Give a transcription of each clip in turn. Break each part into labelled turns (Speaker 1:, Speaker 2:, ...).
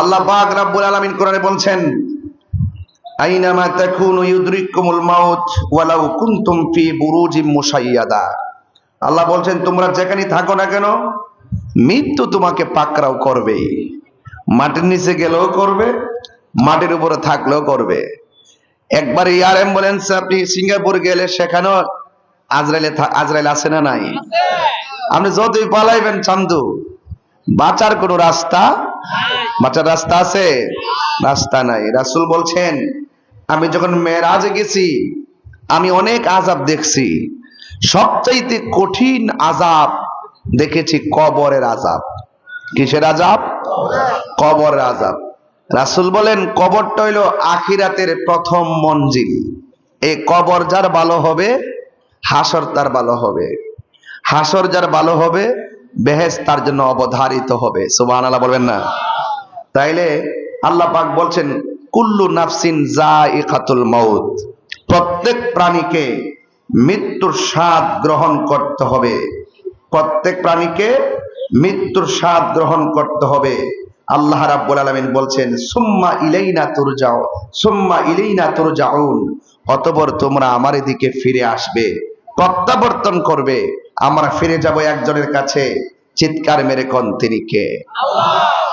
Speaker 1: আল্লাহ পাক রাব্বুল আলামিন কোরআনে বলছেন আইনামা তাকুনু ইউদরিকুমুল মাউত ওয়ালাউ কুনতুম ফি বুরুজিম মুশাইয়াদা। আল্লাহ বলছেন তোমরা যেখানে থাকো না কেন মৃত্যু তোমাকে পাকড়াও করবে মাটির নিচে গেলেও করবে মাটির উপরে থাকলেও করবে। একবার এয়ার অ্যাম্বুলেন্স আপনি সিঙ্গাপুর গেলে সেখানেও আজরাইলে আজরাইল আছে না নাই? আপনি যতই পালাইবেন চান্দু বাঁচার কোনো রাস্তা বাঁচার রাস্তা আছে? রাস্তা নাই। রাসূল বলছেন, আমি যখন মেরাজে গেছি, আমি অনেক আজাব দেখছি। সবচাইতে কঠিন আজাব দেখেছি কবরের আজাব কিসের আজাব কবরের আজাব রাসূল বলেন, কবরটা হইল আখিরাতের প্রথম মঞ্জিল। এই কবর যার ভালো হবে, হাসর তার ভালো হবে। হাসর যার ভালো হবে বেহেস তার জন্য অবধারিত হবে। সুবাহ আল্লাহ বলবেন না? তাইলে আল্লাহ পাক বলছেন, কুল্লু নাফসিন জাইকাতুল মাউত। প্রত্যেক প্রাণীকে মৃত্যুর স্বাদ গ্রহণ করতে হবে। প্রত্যেক প্রাণীকে মৃত্যুর স্বাদ গ্রহণ করতে হবে। আল্লাহ রাব্বুল আলামিন বলছেন, সুম্মা ইলাইনা তুরজাও সুম্মা ইলাইনা তুরজাউন। অতঃপর তোমরা আমার দিকে ফিরে আসবে, প্রত্যাবর্তন করবে। আমরা ফিরে যাব একজনের কাছে, চিৎকার মেরে কোন তিনি কে?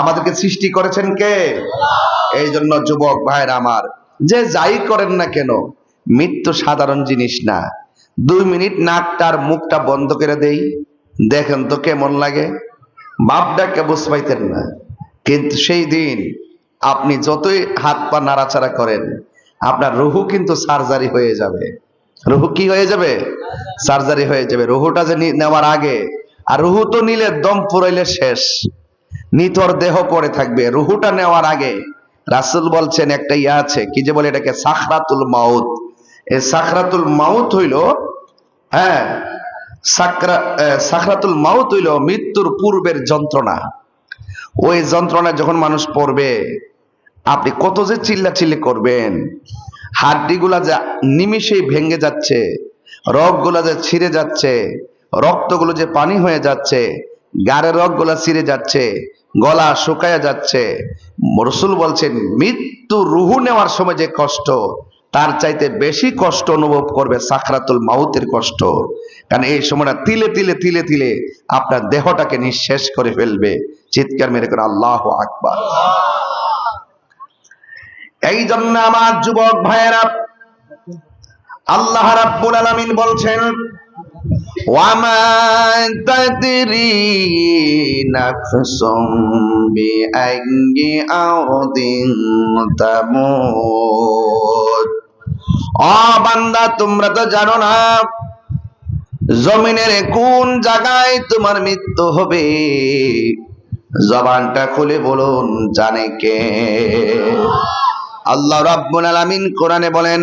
Speaker 1: আমাদেরকে সৃষ্টি করেছেন কে? এই জন্য যুবক ভাইয়ের আমার, যে যাই করেন না কেন, মৃত্যু সাধারণ জিনিস না। দুই মিনিট নাকটার মুখটা বন্ধ করে দেই, দেখেন তো কেমন লাগে। বাপডাকে বুঝ পাইতেন না। কিন্তু সেই দিন আপনি যতই হাত পা নাড়াচাড়া করেন, আপনার রুহু কিন্তু সার্জারি হয়ে যাবে। রুহু কি হয়ে যাবে? সার্জারি হয়ে যাবে। রুহুটা যে নেওয়ার আগে, আর রুহু তো নিলে দম পুরাইলে শেষ। নিতর দেহ পড়ে থাকবে। রুহুটা নেওয়ার আগে রাসূল বলছেন, একটা ইয়া আছে, কি যে বলে এটাকে? সাখরাতুল মাউত। এই সাখরাতুল মাউত হইল হ্যাঁ সাখরাতুল মাউত হইল মৃত্যুর পূর্বের যন্ত্রণা। ওই যন্ত্রণা যখন মানুষ পড়বে, আপনি কত যে চিল্লাচিল্লি করবেন, হাড্ডিগুলা যে নিমিষেই ভেঙে যাচ্ছে, রগগুলা যে ছিঁড়ে যাচ্ছে, রক্তগুলো যে পানি হয়ে যাচ্ছে গাড়ের রগগুলা ছিঁড়ে যাচ্ছে, গলা শুকায়া যাচ্ছে। রসুল বলছেন, মৃত্যু রুহু নেওয়ার সময় যে কষ্ট, তার চাইতে বেশি কষ্ট অনুভব করবে সাকরাতুল মাউতের কষ্ট। কারণ এই সময়টা তিলে তিলে তিলে তিলে আপনার দেহটাকে নিঃশেষ করে ফেলবে। চিৎকার মেরে করে আল্লাহ আকবার। এই জন্য আমার যুবক ভাইয়েরা, আল্লাহ রাব্বুল আলামিন বলছেন তাদরি নাফসুম বিআইয়ি আরদিন তামুত ও বান্দা, তোমরা তো জানো না, জমিনের কোন জায়গায় তোমার মৃত্যু হবে? জবানটা খুলে বলুন, জানে কে? আল্লাহ রাব্বুল আলামিন কোরআনে বলেন